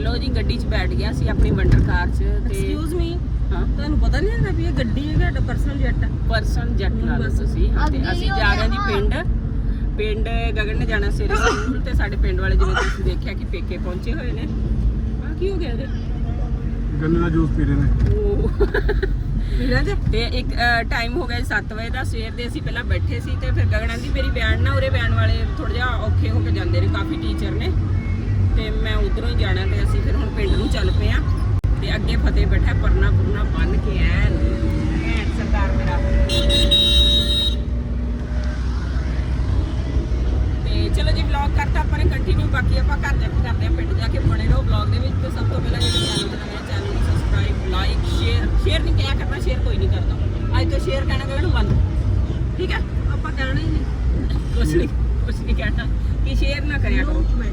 ਲੋ ਜੀ ਗੱਡੀ 'ਚ ਬੈਠ ਗਿਆ ਸੀ ਆਪਣੀ ਵੰਡਰ ਕਾਰ 'ਚ ਤੇ ਐਕਸਕਿਊਜ਼ ਮੀ ਹਾਂ। ਤੁਹਾਨੂੰ ਪਤਾ ਨਹੀਂ ਹੈਗਾ ਵੀ ਇਹ ਗੱਡੀ ਹੈ ਸਾਡਾ ਪਰਸਨਲ ਜੈਟ ਹੈ ਪਰਸਨ ਜੱਟ ਲਾ ਲਓ ਤੁਸੀਂ ਹਾਂ, ਤੇ ਅਸੀਂ ਜਾ ਰਹੇ ਹਾਂ ਜੀ ਪਿੰਡ। ਪਿੰਡ ਗਗਨ ਨੇ ਜਾਣਾ ਸਵੇਰੇ ਸਕੂਲ ਤੇ ਸਾਡੇ ਪਿੰਡ ਵਾਲੇ ਜਿਵੇਂ ਤੁਸੀਂ ਦੇਖਿਆ ਕਿ ਪੇਕੇ ਪਹੁੰਚੇ ਹੋਏ ਨੇ। ਆ ਕੀ ਹੋ ਗਿਆ ਇਹਦੇ? ਗੰਨੇ ਦਾ ਜੂਸ ਪੀ ਰਹੇ ਨੇ। ਉਹ। ਤੇ ਇੱਕ ਟਾਈਮ ਹੋ ਗਿਆ 7 ਵਜੇ ਦਾ ਸਵੇਰ ਦੇ ਅਸੀਂ ਪਹਿਲਾਂ ਬੈਠੇ ਸੀ ਤੇ ਫਿਰ ਗਗਨਾਂ ਦੀ ਮੇਰੀ ਬੈਂਡ ਨਾ ਉਰੇ ਬੈਂਡ ਵਾਲੇ ਥੋੜਾ ਜਿਹਾ ਔਖੇ ਹੋ ਕੇ ਜਾਂਦੇ ਨੇ ਕਾਫੀ ਟੀਚਰ ਨੇ। ਤੇ ਮੈਂ ਉਧਰੋਂ ਹੀ ਜਾਣਾ ਤੇ ਅਸੀਂ ਫਿਰ ਹੁਣ ਪਿੰਡ ਨੂੰ ਚੱਲ ਪਏ ਆ ਤੇ ਅੱਗੇ ਫਤਿਹ ਬੈਠਾ ਪਰਨਾ ਪੁਰਨਾ ਬੰਨ ਕੇ ਐਨ। ਐਨ ਸਰਦਾਰ ਮੇਰਾ। ਤੇ ਚਲੋ ਜੀ ਵਲੌਗ ਕਰਤਾ ਆਪਾਂ ਨੇ ਕੰਟੀਨਿਊ ਬਾਕੀ ਆਪਾਂ ਘਰ ਜਾ ਕੇ ਕਰਦੇ ਆ ਪਿੰਡ ਜਾ ਕੇ ਬਣੇ ਰਹੋ ਵਲੌਗ ਦੇ ਵਿੱਚ। ਤੇ ਸਭ ਤੋਂ ਪਹਿਲਾਂ ਜਿਹੜੇ ਚੈਨਲ ਤੇ ਨਵੇਂ ਚੈਨਲ ਨੂੰ ਸਬਸਕ੍ਰਾਈਬ ਲਾਈਕ ਸ਼ੇਅਰ ਸ਼ੇਅਰ ਨਹੀਂ ਕਿਹਾ ਕਰਨਾ ਸ਼ੇਅਰ ਕੋਈ ਨਹੀਂ ਕਰਦਾ। ਅੱਜ ਤੋਂ ਸ਼ੇਅਰ ਕਹਿਣਾ ਗਗਨ ਬੰਦ। ਠੀਕ ਹੈ? ਆਪਾਂ ਕਹਿਣਾ ਹੀ ਨਹੀਂ। ਕੁਛ ਨਹੀਂ ਕੁਛ ਨਹੀਂ ਕਹਿਣਾ। ਕਿ ਸ਼ੇਅਰ ਨਾ ਕਰਿਆ ਕਰੋ। ਹੈ।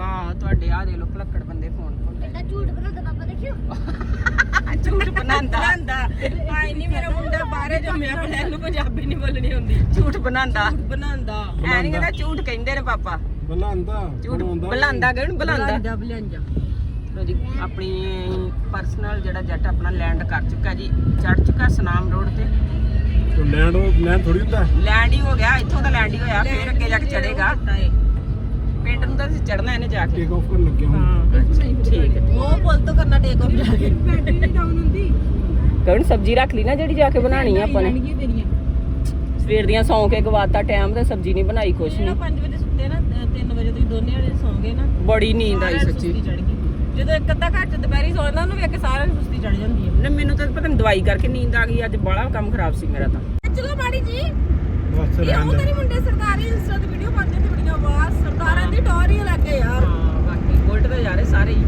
ਵਾਹ ਤੁਹਾਡੇ ਆ ਦੇ ਲੋ ਭਲੱਕੜ ਬੰਦੇ ਫੋਨ ਝੂਠ ਬਣਾਉਂਦਾ ਬਣਾਉਂਦਾ। ਆਈ ਨਹੀਂ ਮੇਰਾ ਮੁੰਡਾ ਬਾਹਰੇ ਜੰਮਿਆ ਪਰ ਇਹਨੂੰ ਪੰਜਾਬੀ ਨਹੀਂ ਬੋਲਣੀ ਆਉਂਦੀ ਝੂਠ ਬਣਾਉਂਦਾ। ਬਣਾਉਂਦਾ। ਐ ਨਹੀਂ ਕਹਿੰਦਾ ਝੂਠ ਕਹਿੰਦੇ ਨੇ ਪਾਪਾ। ਬਲਾਂਦਾ ਝੂਠ ਬੁਲਾਉਂਦਾ ਗਣ ਬੁਲਾਉਂਦਾ ਬੁਲਾਂਦਾ ਬੁਲਾਂਦਾ ਲੋ ਜੀ ਆਪਣੀ ਪਰਸਨਲ ਜਿਹੜਾ ਜੱਟ ਆਪਣਾ ਲੈਂਡ ਕਰ ਚੁੱਕਾ ਜੀ ਚੜ ਚੁੱਕਾ ਸਨਾਮ ਰੋਡ ਤੇ। ਤੋ ਲੈਂਡ ਲੈਂਡ ਥੋੜੀ ਹੁੰਦਾ? ਲੈਂਡ ਹੀ ਹੋ ਗਿਆ ਇੱਥੋਂ ਤਾਂ ਲੈਂਡ ਹੀ ਹੋਇਆ ਫਿਰ ਅੱਗੇ ਜਾ ਕੇ ਚੜੇਗਾ ਪਿੰਡ ਨੂੰ ਤਾਂ ਅਸੀਂ ਚੜਨਾ ਇਹਨੇ ਜਾ ਕੇ। ਟੇਕ ਆਫ ਕਰਨ ਲੱਗਿਆ ਹੁਣ। ਹਾਂ ਠੀਕ ਹੈ ਉਹ ਪੁੱਲ ਤੋਂ ਕਰਨਾ ਟੇਕ ਆਫ ਜਾ ਕੇ ਬੈਟਰੀ ਨਹੀਂ ਡਾਊਨ ਹੁੰਦੀ। ਕਣ ਸਬਜ਼ੀ ਰੱਖ ਲਈ ਨਾ ਜਿਹੜੀ ਜਾ ਕੇ ਬਣਾਣੀ ਆ ਆਪਾਂ ਨੇ। ਸਵੇਰ ਦੀਆਂ ਸੌਂ ਕੇ ਗਵਾਤਾ ਟਾਈਮ ਤੇ ਸਬਜ਼ੀ ਨਹੀਂ ਬਣਾਈ ਕੁਛ ਨਾ ਨਹੀਂ। 5 ਵਜੇ ਸੁੱਤੇ ਨਾ 3 ਵਜੇ ਤੁਸੀਂ ਦੋਨੇ ਵਾਲੇ ਸੌਂ ਗਏ ਨਾ ਬੜੀ ਨੀਂਦ ਆਈ ਸੱਚੀ। ਜਦੋਂ ਇੱਕ ਅੱਧਾ ਘੱਟ ਦੁਪਹਿਰੀ ਸੌ ਜਾਂਦਾ ਉਹਨੂੰ ਵੇਖ ਕੇ ਸਾਰਿਆਂ ਨੂੰ ਸੁਸਤੀ ਚੜ ਜਾਂਦੀ ਹੈ। ਨਾ ਮੈਨੂੰ ਤਾਂ ਪਤਾ ਨੀ ਦਵਾਈ ਕਰਕੇ ਨੀਂਦ ਆ ਗਈ ਅੱਜ ਬੜਾ ਕੰਮ ਖਰਾਬ ਸੀ ਮੇਰਾ ਤਾਂ। ਚਲੋ ਮਾੜੀ ਜੀ। ਬਸ ਇਹ ਉਹ ਤੇਰੀ ਮੁੰਡੇ ਸਰਦਾਰੀ ਇੰਸਟਾ ਤੇ ਵੀਡੀਓ ਪਾਉਂਦੇ ਤੇ ਬੜੀਆਂ ਆਵਾਜ਼ ਸਰਦਾਰਾਂ ਦੀ ਟੌਰ ਹੀ ਲੱਗੇ ਯਾਰ। ਹਾਂ ਬਾਕੀ ਬੁਲਟ ਤੇ ਜਾ ਰਹੇ ਸਾਰੇ ਹੀ।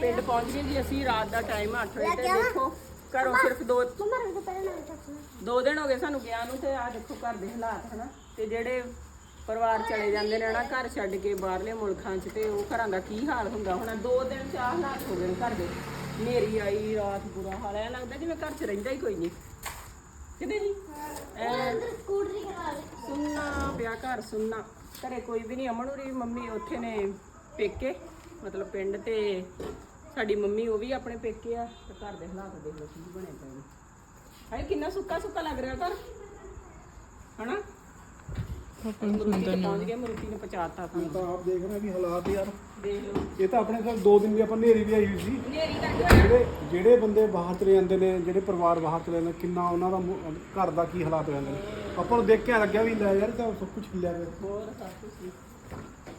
ਪਿੰਡ ਪਹੁੰਚ ਗਏ ਜੀ ਅਸੀਂ ਰਾਤ ਦਾ ਟਾਈਮ 8 ਵਜੇ ਤੇ ਦੇਖੋ ਘਰੋਂ ਸਿਰਫ ਦੋ ਦੋ ਦਿਨ ਹੋ ਗਏ ਸਾਨੂੰ ਗਿਆ ਨੂੰ ਤੇ ਆ ਦੇਖੋ ਘਰ ਦੇ ਹਾਲਾਤ ਹਨਾ? ਤੇ ਜਿਹੜੇ ਪਰਿਵਾਰ ਚਲੇ ਜਾਂਦੇ ਨੇ ਨਾ ਘਰ ਛੱਡ ਕੇ ਬਾਹਰਲੇ ਮੁਲਕਾਂ 'ਚ ਤੇ ਉਹ ਘਰਾਂ ਦਾ ਕੀ ਹਾਲ ਹੁੰਦਾ? ਹੁਣ ਦੋ ਦਿਨ ਚ ਆਹ ਹਾਲਾਤ ਹੋ ਗਏ ਨੇ ਘਰ ਦੇ। ਨੇਰੀ ਆਈ ਰਾਤ ਬੁਰਾ ਹਾਲ ਐ ਲੱਗਦਾ ਜਿਵੇਂ ਘਰ 'ਚ ਰਹਿੰਦਾ ਹੀ ਕੋਈ ਨਹੀਂ। ਕਿਤੇ ਜੀ ਐ ਸੁਣਨਾ ਪਿਆ ਘਰ ਸੁਣਨਾ ਘਰੇ ਕੋਈ ਵੀ ਨਹੀਂ ਅਮਨ ਹੋਰੀ ਮੰਮੀ ਉੱਥੇ ਨੇ ਪੇਕੇ ਮਤਲਬ ਪਿੰਡ ਤੇ ਸਾਡੀ ਮੰਮੀ ਉਹ ਵੀ ਆਪਣੇ ਪੇਕੇ ਆ ਤੇ ਘਰ ਦੇ ਹਾਲਾਤ ਦੇਖ ਲਓ ਕੀ ਬਣੇ ਪਏ ਨੇ ਹਾਏ ਕਿੰਨਾ ਸੁੱਕਾ ਸੁੱਕਾ ਲੱਗ ਰਿਹਾ ਘਰ ਹਨਾ ਮਰੂਤੀ ਤੇ ਪਹੁੰਚ ਗਏ ਮਰੂਤੀ ਨੇ ਪਹੁੰਚਾਤਾ ਸਾਨੂੰ ਤਾਂ ਆਪ ਦੇਖ ਰਹੇ ਵੀ ਹਾਲਾਤ ਯਾਰ ਦੇਖ ਲਓ। ਇਹ ਤਾਂ ਆਪਣੇ ਕੋਲ ਦੋ ਦਿਨ ਦੀ ਆਪਾਂ ਨੇਰੀ ਵੀ ਆਈ ਹੋਈ ਸੀ। ਨੇਰੀ ਜਿਹੜੇ ਜਿਹੜੇ ਬੰਦੇ ਬਾਹਰ ਚਲੇ ਜਾਂਦੇ ਨੇ ਜਿਹੜੇ ਪਰਿਵਾਰ ਬਾਹਰ ਚਲੇ ਜਾਂਦੇ ਨੇ, ਕਿੰਨਾ ਉਹਨਾਂ ਦਾ ਮੁ- ਘਰ ਦਾ ਕੀ ਹਾਲਾਤ ਹੋ ਜਾਂਦੇ ਨੇ। ਆਪਾਂ ਨੂੰ ਦੇਖ ਕੇ ਐਂ ਲੱਗਿਆ ਵੀ ਲੈ ਯਾਰ ਇਹ ਤਾਂ ਸਭ ਕੁਝ ਹਿੱਲਿਆ ਪਿਆ। ਹੋਰ ਸਭ ਕੁਝ ਸੀ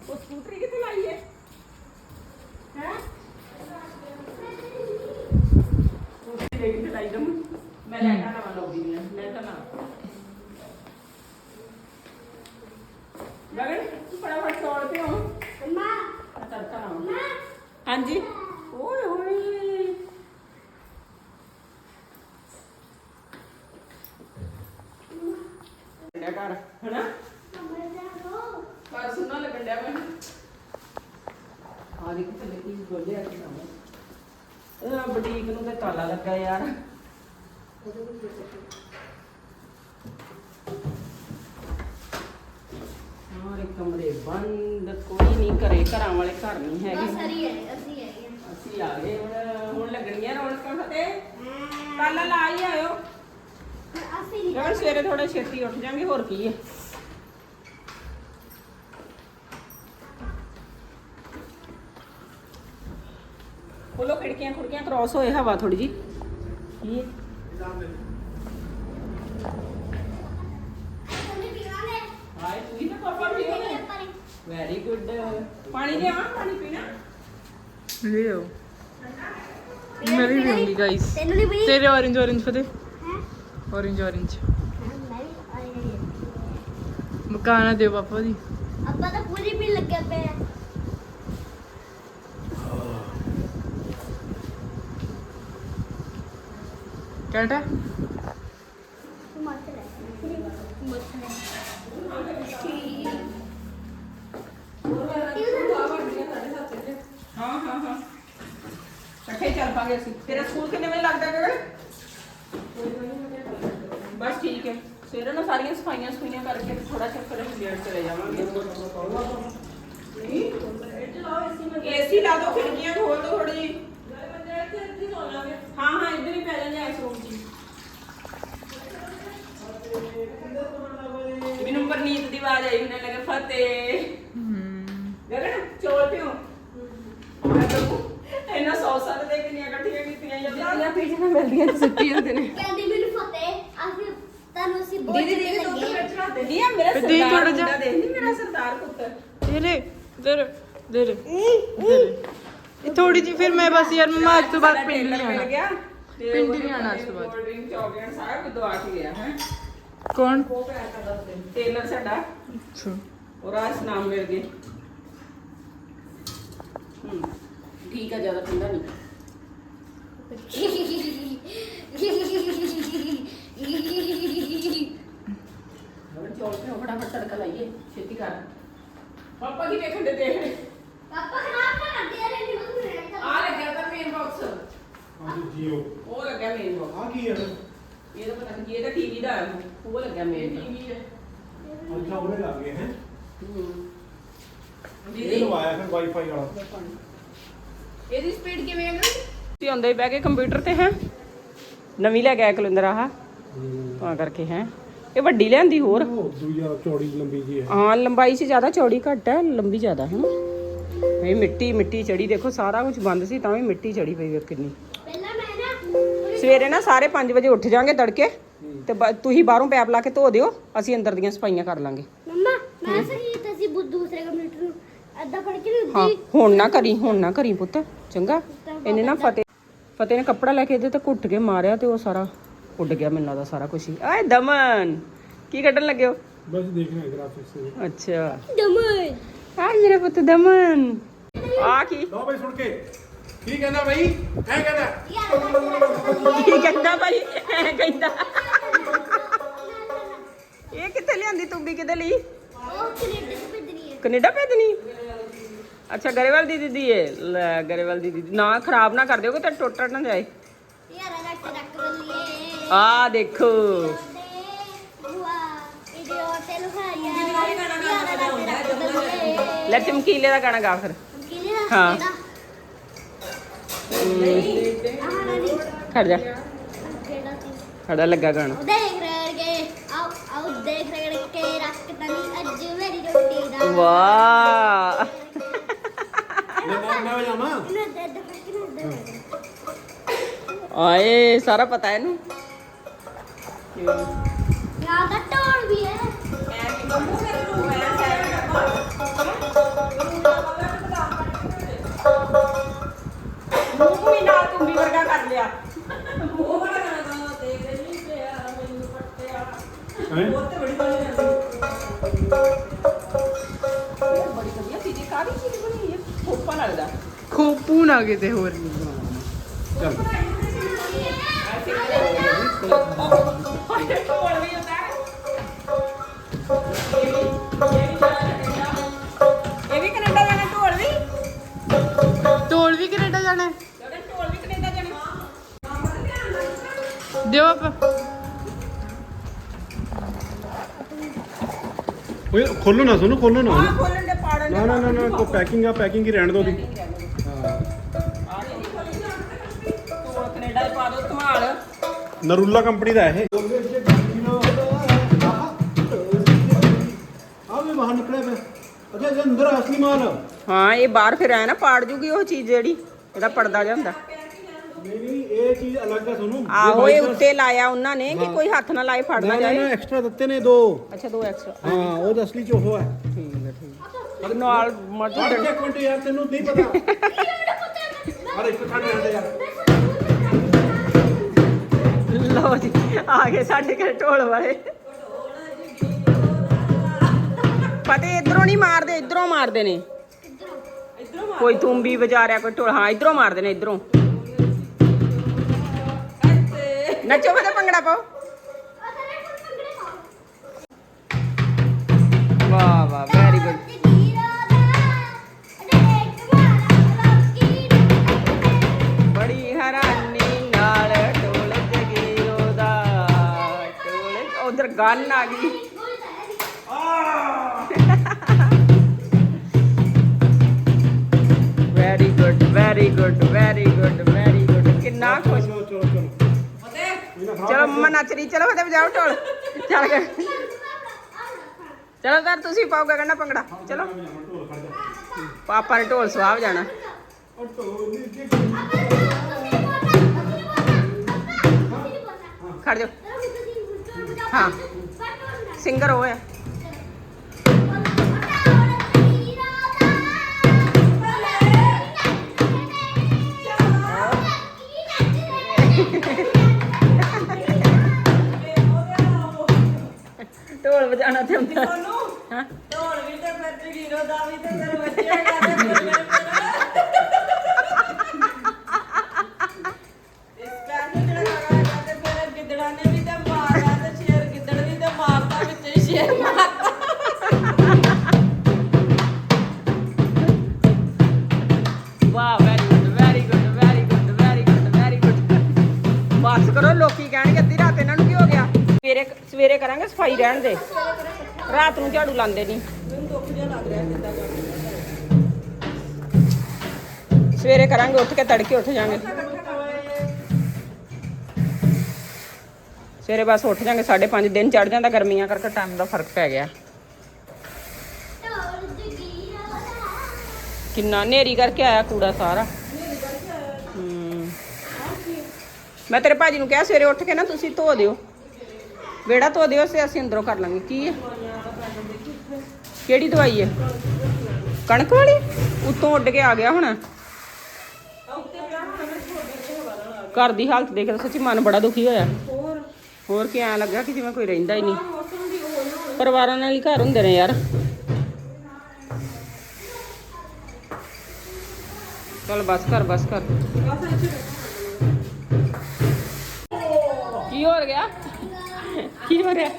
ਉਹ ਸਕੂਟਰੀ ਕਿੱਥੇ ਲਾਈ ਹੈ ਹੈ? ਸਕੂਟਰੀ ਦੇ ਕਿੱਥੇ ਲਾਈ ਦਮ। ਮੈਂ ਲੈ ਕੇ ਆਣਾ ਲੋਬੀ ਦੀਆਂ ਲੈ ਤਾਂ ਨਾ। ਗਗਨ ਤੂੰ ਫਟਾਫਟ ਤੋੜ ਤੇ ਹੋ ਅੰਮਾ ਤੜਕਾ ਨਾ ਹਾਂਜੀ। ਓਏ ਹੋਏ ਲੈ ਕਰ ਹਨਾ? ਪਰ ਸੁਣਾ ਲੱਗਣ ਡਿਆ ਮੈਨੂੰ। ਆ ਦੇਖ ਤੇ ਲੱਗੀ ਗੋਲਿਆ ਕਿ ਨਾ ਇਹ ਬੁਟੀਕ ਨੂੰ ਤੇ ਤਾਲਾ ਲੱਗਾ ਯਾਰ। ਸਾਰੇ ਕਮਰੇ ਬੰਦ ਕੋਈ ਨਹੀਂ ਘਰੇ ਘਰਾਂ ਵਾਲੇ ਘਰ ਨਹੀਂ ਹੈਗੇ। ਅਸੀਂ ਆ। ਗਏ ਹੁਣ ਹੁਣ ਲੱਗਣੀਆਂ ਰੌਣਕਾਂ ਫਤੇ ਤਾਲਾ ਲਾ ਹੀ ਆਇਓ। ਯਾਰ ਸਵੇਰੇ ਥੋੜਾ ਛੇਤੀ ਉੱਠ ਜਾਾਂਗੇ ਹੋਰ ਕੀ ਹੈ ਖੋਲੋ ਖਿੜਕੀਆਂ ਖੁੜਕੀਆਂ ਕ੍ਰੋਸ ਹੋਏ ਹਵਾ ਥੋੜੀ ਜੀ ਕੀ ਹੈ? ਹਾਏ ਤੂੰ ਹੀ ਤਾਂ ਪਾਪਾ ਪੀਓ ਨੇ ਵੈਰੀ ਗੁੱਡ ਪਾਣੀ ਲਿਆ ਪਾਣੀ ਪੀਣਾ? ਲਿਓ ਮੈਂ ਵੀ ਪੀਉਂਗੀ ਗਾਇਸ ਤੈਨੂੰ ਨਹੀਂ ਪਈ ਤੇਰੇ orange orange ਫਤੇ ਹੈ? orange orange ਮਕਾਨਾ ਦਿਓ ਪਾਪਾ ਦੀ ਆਪਾਂ ਤਾਂ ਪੂਰੀ ਵੀ ਲੱਗੇ ਪਏ ਆ। ਕਹਿੰਦਾ ਮੱਤ ਲੈ ਮੱਤ ਲੈ ਹਾਂ ਹਾਂ ਹਾਂ ਇਕੱਠੇ ਚੱਲ ਪਾਂਗੇ ਅਸੀਂ। ਤੇਰਾ ਸਕੂਲ ਕਿੰਨੇ ਵਜੇ ਲੱਗਦਾ ਗਗਨ ਬਸ ਠੀਕ ਹੈ। ਸਵੇਰੇ ਨਾ ਸਾਰੀਆਂ ਸਫਾਈਆਂ ਸਫਾਈਆਂ ਕਰਕੇ ਥੋੜਾ ਜਿਹਾ ਫਿਰ ਚਲੇ ਜਾਵਾਂਗੇ। ਏਸੀ ਲਾ ਦੋ ਖਿੜਕੀਆਂ ਖੋਲ ਦੋ ਥੋੜੀ ਜੀ ਹਾਂ ਹਾਂ, ਇੱਧਰ ਹੀ ਪੈ ਜਾਂਦੇ ਇਸ ਰੂਮ 'ਚ ਮੈਨੂੰ ਪਰਨੀਤ ਦੀ ਆਵਾਜ਼ ਆਈ, ਮੈਨੂੰ ਲੱਗਾ ਫਤਿਹ ਗਗਨ ਚੋਲ ਪਿਓ ਇਹਨਾਂ ਸੌਸਾਂ ਤੇ ਕਿੰਨੀਆਂ ਇਕੱਠੀਆਂ ਕੀਤੀਆਂ ਜਾਂਦੀਆਂ ਪੀੜੀਆਂ ਮਿਲਦੀਆਂ ਤੇ ਸੁੱਟੀ ਹੁੰਦੇ ਨੇ ਕਹਿੰਦੀ ਮੈਨੂੰ ਫਤਿਹ ਅਸੀਂ ਤੁਹਾਨੂੰ ਅਸੀਂ ਬਹੁਤ ਦੀਦੀ ਦੀਦੀ ਚੰਗੇ ਤੂੰ ਲੱਗੇ ਉੱਧਰ ਬੈਠਣਾ ਤੇ ਨਹੀਂ ਆ ਮੇਰਾ ਦੀਦੀ ਸਰਦਾਰ ਥੋੜ੍ਹਾ ਜਿਹਾ- ਮੁੰਡਾ ਦੇਖ ਨਹੀਂ ਮੇਰਾ ਸਰਦਾਰ ਪੁੱਤਰ ਤੇਰੇ ਦਰ ਦਰ ਇਹ ਥੋੜੀ ਜੀ ਫਿਰ ਮੈਂ ਬਸ ਯਾਰ ਮਮਾ ਅੱਜ ਤੋਂ ਬਾਅਦ ਪਿੰਡ ਨਹੀਂ ਆਣਾ ਗਿਆ। ਪਿੰਡ ਨਹੀਂ ਆਉਣਾ ਅੱਜ ਤੋਂ ਬਾਅਦ। ਕੋਲਡ ਡਰਿੰਕ ਚਾਕਲੇਟ ਸਾਰਾ ਕੁਝ ਦਵਾ ਕੇ ਗਿਆ ਹੈ। ਕੌਣ? ਟੇਲਰ ਸਾਡਾ। ਅੱਛਾ। ਔਰ ਆਸ ਨਾਮ ਮਿਲ ਗਏ ਹੂੰ। ਠੀਕ ਆ ਜ਼ਿਆਦਾ ਠੰਡਾ ਨਹੀਂ। ਤੇ ਫਟਾਫਟ ਤੜਕਾ ਲਾਈਏ। ਛੇਤੀ ਕਰ। ਪਾਪਾ ਕੀ ਦੇਖਣ ਦੇ ਦੇਖ ਪਾਪਾ ਖਰਾਬ ਨਾ ਕਰਦੇ ਯਾਰ ਇਹਨੂੰ ਕੁਝ ਨਹੀਂ ਆ ਲੱਗਿਆ ਤਾਂ ਮੇਨ ਬਾਕਸ ਹਾਂਜੀ ਜੀਓ ਉਹ ਲੱਗਿਆ ਮੇਨ ਬਾਕਸ ਆ ਕੀ ਹੈ ਇਹ ਤਾਂ ਪਤਾ ਨਹੀਂ ਇਹ ਤਾਂ ਟੀਵੀ ਦਾ ਹੈ ਉਹ ਲੱਗਿਆ ਟੀਵੀ ਹੈ ਅੱਛਾ ਉਹਨੇ ਲੱਗ ਗਏ ਹੈ। ਹੂੰ। ਇਹ ਦੀਦੀ? ਲਵਾਇਆ ਫਿਰ ਵਾਈਫਾਈ ਵਾਲਾ। ਇਹਦੀ ਸਪੀਡ ਕਿਵੇਂ ਹੈ ਤੁਸੀਂ ਆਉਂਦੇ ਹੀ ਬਹਿ ਕੇ ਕੰਪਿਊਟਰ ਤੇ ਹੈ? ਨਵੀਂ ਲੈ ਕੇ ਆਇਆ ਕਲਿੰਦਰ ਆਹ। ਤਾਂ ਕਰਕੇ ਹੈ। ਇਹ ਵੱਡੀ ਲਿਆਂਦੀ ਹੋਰ? ਉਹ ਦੂਜਾ ਚੌੜੀ ਲੰਬੀ ਜੀ ਹੈ। ਹਾਂ ਲੰਬਾਈ 'ਚ ਜ਼ਿਆਦਾ ਚੌੜੀ ਘੱਟ ਹੈ ਲੰਬੀ ਜ਼ਿਆਦਾ ਹੈ ਇਹ ਮਿੱਟੀ ਮਿੱਟੀ ਚੜੀ ਦੇਖੋ ਸਾਰਾ ਕੁਝ ਬੰਦ ਸੀ ਤਾਂ ਵੀ ਮਿੱਟੀ ਚੜੀ ਪਈ ਵੇਖ ਕਿੰਨੀ। ਪਹਿਲਾਂ ਮੈਂ ਨਾ ਸਵੇਰੇ ਨਾ ਸਾਰੇ 5 ਵਜੇ ਉੱਠ ਜਾਾਂਗੇ ਤੜਕੇ। ਤੇ ਬ- ਤੁਸੀਂ ਬਾਹਰੋਂ ਪੈਪ ਲਾ ਕੇ ਧੋ ਦਿਓ ਅਸੀਂ ਅੰਦਰ ਦੀਆਂ ਸਫਾਈਆਂ ਕਰ ਲਾਂਗੇ। ਮੰਮਾ ਮੈਂ ਸਹੀ ਤੁਸੀਂ ਬੁ- ਦੂਸਰੇ ਕੰਪਿਊਟਰ ਨੂੰ ਅੱਧਾ ਫੜ ਕੇ ਨਾ ਹਾਂ ਉੱਦੀ ਹੁਣ ਨਾ ਕਰੀ ਹੁਣ ਨਾ ਕਰੀ ਪੁੱਤ ਚੰਗਾ। ਇਹਨੇ ਨਾ ਫਤਿਹ ਫਤਿਹ ਨੇ ਕੱਪੜਾ ਲੈ ਕੇ ਇਹਦੇ ਤੇ ਘੁੱਟ ਕੇ ਮਾਰਿਆ ਤੇ ਉਹ ਸਾਰਾ ਉੱਡ ਗਿਆ ਮੈਨੂੰ ਲੱਗਦਾ ਸਾਰਾ ਕੁਝ ਹੀ। ਆਏ ਦਮਨ ਕੀ ਕੱਢਣ ਲੱਗੇ ਹੋ? ਬਸ ਦੇਖਣਾ ਹੈ ਗ੍ਰਾਫਿਕਸ ਤੇ। ਅੱਛਾ। ਦਮਨ। ਆ ਮੇਰਾ ਪੁੱਤ ਦਮਨ। ਆ ਕੀ? ਲਓ ਬਈ ਸੁਣ ਕੇ। ਕੀ ਕਹਿੰਦਾ ਬਈ? ਐ ਕਹਿੰਦਾ। ਕੀ ਕਹਿੰਦਾ ਭਾਈ ਐ ਕਹਿੰਦਾ। ਕਿੱਥੇ ਲਿਆਂਦੀ ਤੂੰ ਵੀ ਕਿਹਦੇ ਲਈ? ਉਹ ਕੈਨੇਡਾ ਤੋਂ ਭੇਜਣੀ ਹੈ। ਕੈਨੇਡਾ ਭੇਜਣੀ? ਅੱਛਾ ਗਰੇਵਾਲ ਦੀ ਦੀਦੀ ਹੈ ਲੈ ਗਰੇਵਾਲ ਦੀ। ਦੀਦੀ ਨਾ ਖਰਾਬ ਨਾ ਕਰ ਦਿਓਗੇ ਤਾਂ ਟੁੱਟ ਨਾ ਜਾਏ। ਯਾਰ ਰੱਖ ਰੱਖ ਬੱਲੀਏ ਆ ਦੇਖੋ। ਲੈ ਚਮਕੀਲੇ ਦਾ ਗਾਣਾ ਗਾ ਫਿਰ। ਹਾਂ। ਖੜ ਜਾ। ਖੜਾ ਲੱਗਾ ਗਾਣਾ। ਵਾਹ। ਮੈਂ ਮੈਂ ਮੈਂ ਜਾਵਾਂ ਇਹਨਾਂ ਦੇ ਦੇ ਕਿਨੇ ਦੇ ਆਏ, ਸਾਰਾ ਪਤਾ ਇਹਨੂੰ? ਯਾਰ ਦਾ ਟੋਲ ਵੀ ਹੈ ਹੈ? ਖੋਪਾ ਲੱਗਦਾ। ਖੋਪੂ ਨਾ ਕਿਤੇ ਹੋਰ ਚੱਲ। ਢੋਲ ਵੀ ਹੁੰਦਾ ਹੈ। ਇਹ ਵੀ ਕੈਨੇਡਾ ਜਾਣਾ ਢੋਲ ਵੀ? ਢੋਲ ਵੀ ਕੈਨੇਡਾ ਜਾਣਾ। ਹੈ? ਜਦੋਂ ਢੋਲ ਵੀ ਕੈਨੇਡਾ ਜਾਣਾ ਦਿਓ ਆਪ। ਓਏ ਖੋਲੋ ਨਾ ਸੁਣੋ ਖੋਲੋ ਨਾ। ਆਹ ਖੋਲਣ ਨਾ ਨਾ ਨਾ ਨਾ ਕੋ ਪੈਕਿੰਗ ਆ ਪੈਕਿੰਗ ਹੀ ਰਹਿਣ ਦੋ ਦੀ ਹਾਂ ਢੋਲ ਕੈਨੇਡਾ ਚ ਪਾ ਦੋ ਧਮਾਲ ਨਰੂਲਾ ਕੰਪਨੀ ਦਾ ਇਹ ਆ ਵੀ ਬਾਹਰ ਨਿਕਲਿਆ ਪਿਆ ਅੱਛਾ ਜੇ ਅੰਦਰ ਆ ਅਸਲੀ ਮਾਲ ਹਾਂ ਇਹ ਬਾਹਰ ਫਿਰ ਆਇਆ ਨਾ ਪਾੜ ਜੂਗੀ ਉਹ ਚੀਜ਼ ਜਿਹੜੀ ਇਹਦਾ ਪਰਦਾ ਜਿਹਾ ਹੁੰਦਾ ਨਹੀਂ ਨਹੀਂ ਇਹ ਚੀਜ਼ ਅਲੱਗ ਹੈ ਤੁਹਾਨੂੰ ਆਹੋ ਇਹ ਉੱਤੇ ਲਾਇਆ ਉਹਨਾਂ ਨੇ ਕਿ ਕੋਈ ਹੱਥ ਨਾ ਲਾਏ ਫੜ ਨਾ ਨਾ ਨਾ ਜਾਏ ਨਾ ਐਕਸਟਰਾ ਦਿੱਤੇ ਨੇ ਦੋ ਅੱਛਾ ਦੋ ਐਕਸਟਰਾ ਹਾਂ ਉਹ ਤਾਂ ਅਸਲੀ ਚ ਉਹ ਹੈ ਠੀਕ ਹੈ ਠੀਕ ਹੈ ਨਾਲ ਅਰੇ ਇੱਕ ਮਿੰਟ ਯਾਰ ਤੈਨੂੰ ਨਹੀਂ ਪਤਾ। ਅਰੇ ਇੱਕ ਛੱਡ ਜਾਂਦੇ ਯਾਰ ਲਓ ਜੀ ਆ ਗਏ ਸਾਡੇ ਘਰ ਢੋਲ ਵਾਲੇ। ਫਤਿਹ ਇਧਰੋਂ ਨਹੀਂ ਮਾਰਦੇ ਇਧਰੋਂ ਮਾਰਦੇ ਨੇ। ਕੋਈ ਤੁੰਬੀ ਵਜਾ ਰਿਹਾ ਕੋਈ ਢੋਲ। ਹਾਂ ਇਧਰੋਂ ਮਾਰਦੇ ਨੇ ਇਧਰੋਂ। ਨੱਚੋ ਫਤਿਹ ਭੰਗੜਾ ਪਾਓ। ਵਾਹ ਵਾਹ ਵੈਰੀ ਗੁੱਡ ਗਨ ਆ ਗਈ। Very good very good very good very good ਕਿੰਨਾ ਖੁਸ਼ ਚਲੋ ਚਲੋ ਚਲੋ। ਚਲੋ ਮੰਮਾ ਨੱਚ ਰਹੀ ਚਲੋ ਫਤਿਹ ਵਜਾਓ ਢੋਲ। ਚੱਲ ਗਏ। ਚਲੋ ਕਰ ਤੁਸੀਂ ਪਾਓਗੇ ਕਹਿੰਦਾ ਭੰਗੜਾ। ਚਲੋ। ਪਾਪਾ ਨੇ ਢੋਲ ਸਵਾਹ ਜਾਣਾ ਖੜ ਜਾਓ। ਹਾਂ। ਸਿੰਗਰ ਉਹ ਆ ਢੋਲ ਵਜਾਣਾ ਤੇ ਹੁੰਦਾ ਹਾਂ ਢੋਲ ਵੀ ਤੇ ਫਿਰ ਜਗੀਰੋ ਦਾ ਵੀ ਤੇ ਫਿਰ ਬੱਚੇ ਕਰਦੇ ਸਵੇਰੇ ਕਰਾਂਗੇ ਸਫ਼ਾਈ ਰਹਿਣ ਦੇ। ਰਾਤ ਨੂੰ ਝਾੜੂ ਲਾਉਂਦੇ ਨਹੀਂ ਸਵੇਰੇ ਕਰਾਂਗੇ, ਉੱਠ ਕੇ ਤੜਕੇ ਉੱਠ ਜਾਾਂਗੇ। ਸਵੇਰੇ ਬਸ ਉੱਠ ਜਾਾਂਗੇ 5:30 ਦਿਨ ਚੜ ਜਾਂਦਾ, ਗਰਮੀਆਂ ਕਰਕੇ ਟਾਈਮ ਦਾ ਫ਼ਰਕ ਪੈ ਗਿਆ। ਕਿੰਨਾ ਨੇਰੀ ਕਰਕੇ ਆਇਆ ਕੂੜਾ ਸਾਰਾ। ਮੈਂ ਤੇਰੇ ਭਾਜੀ ਨੂੰ ਕਿਹਾ, ਸਵੇਰੇ ਉੱਠ ਕੇ ਨਾ ਤੁਸੀਂ ਧੋ ਦਿਓ। ਵਿਹੜਾ ਧੋ ਦਿਓ ਸੇ ਅਸੀਂ ਅੰਦਰੋਂ ਕਰ ਲਾਂਗੇ। ਕੀ ਹੈ ਕਿਹੜੀ ਦਵਾਈ ਹੈ ਕਣਕ ਵਾਲੀ? ਉੱਤੋਂ ਉੱਡ ਕੇ ਆ ਗਿਆ ਹੁਣ। ਘਰ ਦੀ ਹਾਲਤ ਦੇਖ ਕੇ ਸੱਚੀ ਮਨ ਬੜਾ ਦੁਖੀ ਹੋਇਆ। ਹੋਰ? ਹੋਰ ਕੀ ਐਂ ਲੱਗਾ ਕਿ ਜਿਵੇਂ ਕੋਈ ਰਹਿੰਦਾ ਹੀ ਨਹੀਂ। ਪਰਿਵਾਰਾਂ ਨਾਲ ਹੀ ਘਰ ਹੁੰਦੇ ਨੇ ਯਾਰ। ਚਲ ਬਸ ਕਰ ਬਸ ਕਰ। ਕੀ ਹੋ ਗਿਆ? ਕੀ ਹੋ ਰਿਹਾ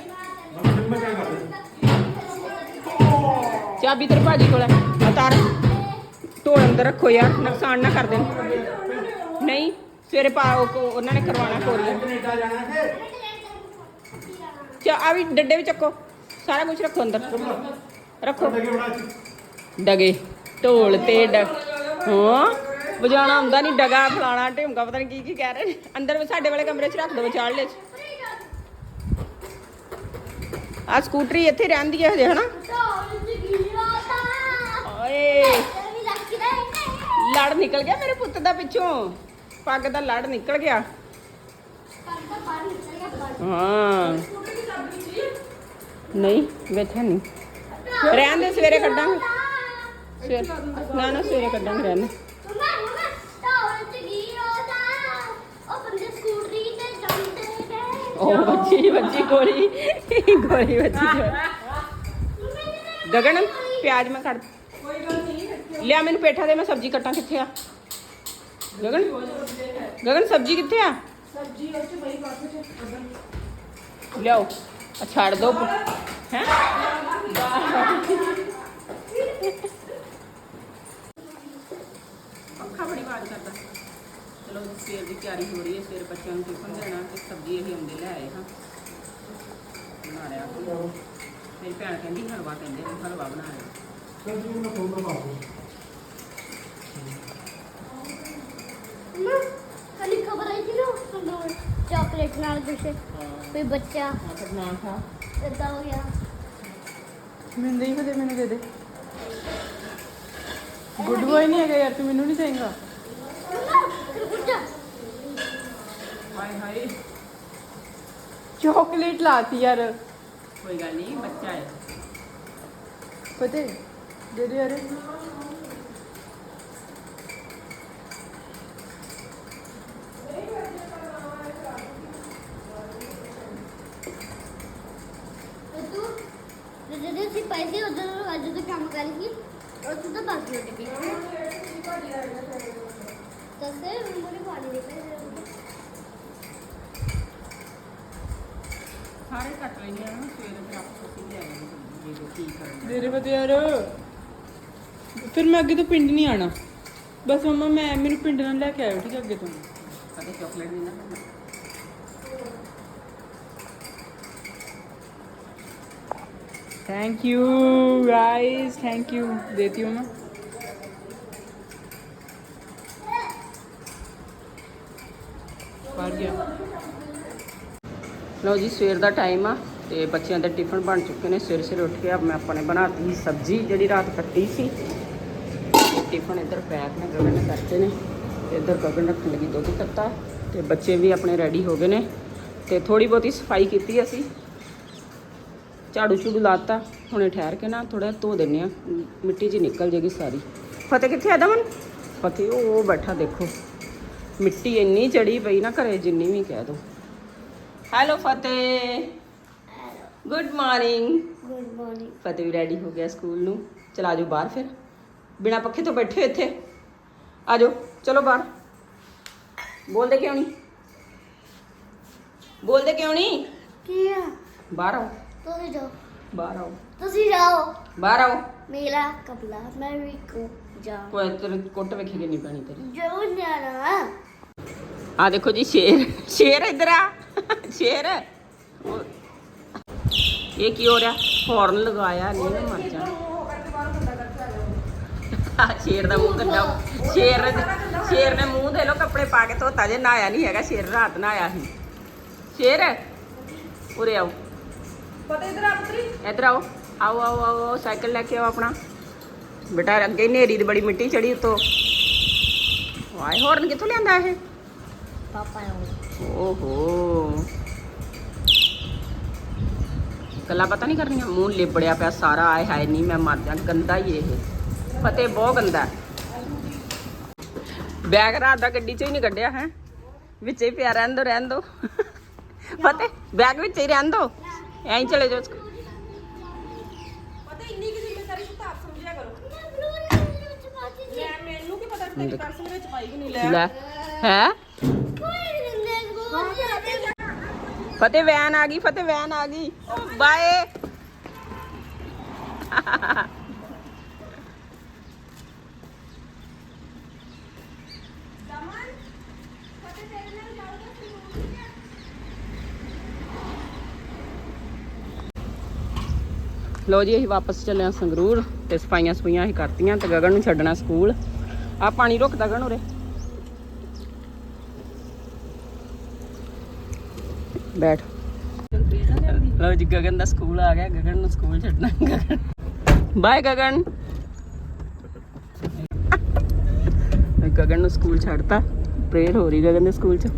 ਚਾਬੀ ਤੇਰੇ ਭਾਜੀ ਕੋਲ। ਹੈ ਉਤਾਰ ਢੋਲ ਅੰਦਰ ਰੱਖੋ ਯਾਰ, ਨੁਕਸਾਨ ਨਾ ਕਰ ਦੇਣ। ਨਹੀਂ, ਸਵੇਰੇ ਪਾ ਉਹ ਉਹਨਾਂ ਨੇ ਕਰਵਾਉਣਾ ਕੋਰੀਆ ਕੈਨੇਡਾ ਜਾਣਾ ਹੈ ਚਾ, ਆ ਵੀ ਡੱਡੇ ਵੀ ਚੱਕੋ। ਸਾਰਾ ਕੁਝ ਰੱਖੋ ਅੰਦਰ। ਰੱਖੋ। ਕਿ ਬੜਾ ਡਗੇ। ਢੋਲ ਤੇ ਡ ਹਾਂ। ਵਜਾਣਾ ਹੁੰਦਾ ਨਹੀਂ ਡਗਾ ਫਲਾਣਾ ਢਿਮਕਾ, ਪਤਾ ਨਹੀਂ ਕੀ ਕੀ ਕਹਿ ਰਹੇ ਨੇ। ਅੰਦਰ ਸਾਡੇ ਵਾਲੇ ਕਮਰੇ 'ਚ ਰੱਖ ਦੋ, ਵਿਚਾਲੇ 'ਚ। ਆ ਸਕੂਟਰੀ ਇੱਥੇ ਰਹਿੰਦੀ ਹੈ ਹਜੇ, ਹਨਾ? ਓਏ ਲੜ ਨਿਕਲ ਗਿਆ ਮੇਰੇ ਪੁੱਤ ਦਾ ਪਿੱਛੋਂ। ਪੱਗ ਦਾ ਲੜ ਨਿਕਲ ਗਿਆ। ਹਾਂ। ਨਹੀਂ ਵਿੱਚ ਨਹੀਂ। ਰਹਿਣ ਦੇ, ਸਵੇਰੇ ਕੱਢਾਂਗੇ। ਸਵੇਰੇ ਨਾ ਨਾ, ਸਵੇਰੇ ਕੱਢਾਂਗੇ, ਰਹਿਣ ਉਹ ਬੱਚੀ ਬੱਚੀ ਗੋਲੀ ਗੋਲੀ ਬੱਚੀ ਗਗਨ, ਪਿਆਜ਼ ਮੈਂ ਕੱਢ ਲਿਆ ਮੈਨੂੰ ਪੇਠਾ ਦੇ, ਮੈਂ ਸਬਜ਼ੀ ਕੱਟਾਂ ਕਿੱਥੇ ਆ? ਗਗਨ ਗਗਨ, ਸਬਜ਼ੀ ਕਿੱਥੇ ਆ? ਸਬਜ਼ੀ ਉਹ ਬਈ ਬਾਤ ਚ ਲਿਆਓ। ਆ ਛੱਡ ਦੋ। ਹੈ? ਪੱਖਾ ਬੜੀ ਆਵਾਜ਼ ਕਰਦਾ। ਚਲੋ, ਸਵੇਰ ਦੀ ਤਿਆਰੀ ਹੋ ਰਹੀ ਹੈ, ਸਵੇਰ ਬੱਚਿਆਂ ਨੂੰ ਟਿਫਨ ਦੇਣਾ ਤੇ ਸਬਜ਼ੀ ਅਸੀਂ ਆਉਂਦੇ ਲੈ ਆਏ ਹਾਂ। ਬਣਾ ਰਿਆ ਮੇਰੀ ਭੈਣ ਕਹਿੰਦੀ ਹਲਵਾ ਕਹਿੰਦੇ ਨੇ ਹਲਵਾ ਬਣਾ ਲਿਆ। ਕਰਵਾ ਕਲੀ ਖਬਰ ਆਈ ਸੀ ਨਾ ਤੁਹਾਨੂੰ ਚਾਕਲੇਟ ਨਾਲ ਕੁਛ? ਕੋਈ ਬੱਚਾ? ਫਿਰ ਨਾ ਖਾ ਇਦਾਂ ਹੋ ਗਿਆ। ਮੈਨੂੰ ਦੇ ਦੇ ਮੈਨੂੰ ਦੇ ਦੇ। ਗੁੱਡ ਬॉय ਨਹੀਂ ਹੈਗਾ ਯਾਰ ਤੂੰ ਮੈਨੂੰ ਨਹੀਂ ਦੇਂਗਾ। ਖਰਬੂਜਾ ਹਾਏ ਹਾਏ। ਚਾਕਲੇਟ ਲਾਤੀ ਯਾਰ। ਕੋਈ ਗੱਲ ਨਹੀਂ ਬੱਚਾ ਹੈ। ਪਤੇ ਦੇ ਦੇ ਯਾਰ। ਤੂੰ ਜਦੋਂ ਅਸੀਂ ਪੈਸੇ ਉਧਰ ਪਹਿਲੀ ਸੀ ਉਹ ਤੋਂ ਤਾਂ ਬਾਕੀ ਉੱਡ ਗਈ। ਤਾਂ ਸੇ ਮੇਰੇ ਪਾਣੀ ਦੇ ਪੈ ਸਾਰੇ ਕੱਟ ਲੈਣੇ ਆ ਨਾ ਸਵੇਰੇ ਫਿਰ ਆਪਸ ਵਿੱਚ ਲੈ ਆਵਾਂਗੇ ਜੇ ਕੀ ਕਰਨਾ ਤੇਰੇ ਬਤੇ ਯਾਰ ਫਿਰ ਮੈਂ ਅੱਗੇ ਤੋਂ ਪਿੰਡ ਨਹੀਂ ਆਣਾ ਬਸ ਮਮਾ ਮੈਂ ਮੈਨੂੰ ਪਿੰਡ ਨਾਲ ਲੈ ਕੇ ਆਇਓ ਠੀਕ ਹੈ ਅੱਗੇ ਤੋਂ ਕਦੇ ਚਾਕਲੇਟ ਨਹੀਂ ਨਾ ਖਾਣਾ। Thank you guys thank you देती हूँ मैं पड़ गया ਲਓ ਜੀ ਸਵੇਰ ਦਾ ਟਾਈਮ ਆ ਤੇ ਬੱਚਿਆਂ ਦੇ ਟਿਫਨ ਬਣ ਚੁੱਕੇ ਨੇ। ਸਵੇਰੇ ਸਵੇਰੇ ਉੱਠ ਕੇ ਆ ਮੈਂ ਆਪਣੇ ਬਣਾਤੀ ਸੀ ਸਬਜ਼ੀ ਜਿਹੜੀ ਰਾਤ ਕੱਟੀ ਸੀ। ਟਿਫਨ ਇੱਧਰ ਪੈਕ ਨੇ ਗਗਨ ਨੇ ਕਰਤੇ ਨੇ। ਤੇ ਇੱਧਰ ਗਗਨ ਰੱਖਣ ਲੱਗੀ ਦੁੱਧ ਤੱਤਾ। ਤੇ ਬੱਚੇ ਵੀ ਆਪਣੇ ਰੈਡੀ ਹੋ ਗਏ ਨੇ। ਤੇ ਥੋੜੀ ਬਹੁਤੀ ਸਫ਼ਾਈ ਕੀਤੀ ਅਸੀਂ। ਝਾੜੂ ਝੂੜੂ ਲਾਤਾ। ਹੁਣੇ ਠਹਿਰ ਕੇ ਨਾ ਥੋੜਾ ਧੋ ਦਿੰਨੇ ਆ ਮਿੱਟੀ ਜੀ ਨਿਕਲ ਜੇਗੀ ਸਾਰੀ। ਫਤਿਹ ਕਿੱਥੇ ਆ ਦਮਨ? ਫਤਿਹ ਉਹ ਬੈਠਾ ਦੇਖੋ। ਮਿੱਟੀ ਇੰਨੀ ਚੜੀ ਪਈ ਨਾ ਘਰੇ ਜਿੰਨੀ ਵੀ ਕਹਿ ਦੋ। ਹੈਲੋ ਫਤਿਹ ਗੁੱਡ ਮਾਰਨਿੰਗ ਗੁੱਡ ਮਾਰਨਿੰਗ ਫਤਿਹ ਵੀ ਰੈਡੀ ਹੋ ਗਿਆ ਸਕੂਲ ਨੂੰ ਚਲਾ ਜਾਓ ਬਾਹਰ ਫਿਰ ਬਿਨਾ ਪੱਖੇ ਤੋਂ ਬੈਠੇ ਹੋ ਇੱਥੇ ਆ ਜਾਓ ਚਲੋ ਬਾਹਰ ਬੋਲਦੇ ਕਿਉਂ ਨਹੀਂ ਬੋਲਦੇ ਕਿਉਂ ਨਹੀਂ ਕੀ ਆ ਬਾਹਰ ਆਓ ਤੁਸੀਂ ਜਾਓ ਬਾਹਰ ਆਓ ਤੁਸੀਂ ਜਾਓ ਬਾਹਰ ਆਓ ਮੇਰਾ ਕਪਲਾ ਮੈਂ ਵੀ ਕੋ ਜਾ ਕੋਈ ਤੇਰੇ ਕੁੱਟ ਵੇਖੀ ਕਿੰਨੀ ਪੈਣੀ ਤੇਰੀ ਜੋ ਜਾਣਾ ਆ ਦੇਖੋ ਜੀ ਸ਼ੇਰ ਸ਼ੇਰ ਇਧਰ ਆ ਸ਼ੇਰ। ਉਹ- ਇਹ ਕੀ ਹੋ ਰਿਹਾ? ਹੌਰਨ ਲਗਾਇਆ ਨਹੀਂ ਮੈਂ ਮਰ ਜਾ ਸ਼ੇਰ ਦਾ ਮੂੰਹ ਗੰਦਾ। ਸ਼ੇਰ ਸ਼ੇਰ ਨੇ ਮੂੰਹ ਦੇ ਲੋ ਕੱਪੜੇ ਪਾ ਕੇ ਧੋਤਾ ਜੇ ਨਹਾਇਆ ਨਹੀਂ ਹੈਗਾ ਸ਼ੇਰ ਰਾਤ ਨਹਾਇਆ ਸੀ। ਸ਼ੇਰ ਉਰੇ ਆਓ। ਪਤਾ ਇਧਰ ਆ ਪੁੱਤਰੀ? ਇਧਰ ਆਓ। ਆਓ ਆਓ ਆਓ ਆਓ, ਸਾਈਕਲ ਲੈ ਕੇ ਆਓ ਆਪਣਾ। ਬੇਟਾ ਅੱਗੇ ਨੇਰੀ ਦੀ ਬੜੀ ਮਿੱਟੀ ਚੜੀ ਉਤੋਂ। ਵਾਏ ਹੌਰਨ ਕਿੱਥੋਂ ਲਿਆਂਦਾ ਇਹ? ਪਾਪਾ ਆਉਂ ਓਹੋ। ਗੱਲਾਂ ਪਤਾ ਨਹੀਂ ਕਰਨੀਆਂ ਮੂੰਹ ਲਿਬੜਿਆ ਪਿਆ ਸਾਰਾ ਆਏ ਹਾਏ ਨਹੀਂ ਮੈਂ ਮਰ ਜਾਂ ਗੰਦਾ ਹੀ ਇਹ। ਫਤਿਹ ਬਹੁਤ ਗੰਦਾ ਬੈਗ ਰਾਤ ਦਾ ਗੱਡੀ 'ਚ ਹੀ ਨਹੀਂ ਕੱਢਿਆ ਹੈ? ਵਿੱਚ ਹੀ ਪਿਆ ਰਹਿਣ ਦੋ ਰਹਿਣ ਦੋ। ਫਤਿਹ ਬੈਗ ਵਿੱਚ ਹੀ ਰਹਿਣ ਦੋ। ਐਂ ਹੀ ਚਲੇ ਜਾਓ ਪਤਾ ਇੰਨੀ ਕਿ ਜ਼ਿੰਮੇਵਾਰੀ ਆਪ ਸਮਝਿਆ ਕਰੋ। ਮੈਂ ਮੈਨੂੰ ਕੀ ਪਤਾ ਤੇਰੀ ਪਰਸ ਵਿੱਚ ਪਾਈ ਕਿ ਨਹੀਂ ਲੈ। ਲੈ ਹੈ? ਫਤਿਹ ਵੈਨ ਆ ਗਈ, ਫਤਿਹ ਵੈਨ ਆ ਗਈ। ਬਾਏ। ਲੋ ਜੀ, ਅਸੀਂ ਵਾਪਸ ਚੱਲੇ ਹਾਂ ਸੰਗਰੂਰ ਤੇ ਸਫਾਈਆਂ ਸਫਾਈਆਂ ਅਸੀਂ ਕਰਤੀਆਂ ਤੇ ਗਗਨ ਨੂੰ ਛੱਡਣਾ ਸਕੂਲ। ਆ ਪਾਣੀ ਰੁਕ ਗਗਨ ਉਰੇ। ਬੈਠ। ਲੋ ਜੀ, ਗਗਨ ਦਾ ਸਕੂਲ ਆ ਗਿਆ। ਗਗਨ ਨੂੰ ਸਕੂਲ ਛੱਡਣਾ ਗਗਨ। ਬਾਏ, ਗਗਨ। ਗਗਨ ਨੂੰ ਸਕੂਲ ਛੱਡਤਾ। ਪ੍ਰੇਅਰ ਹੋ ਰਹੀ ਗਗਨ ਦੇ ਸਕੂਲ ਚ।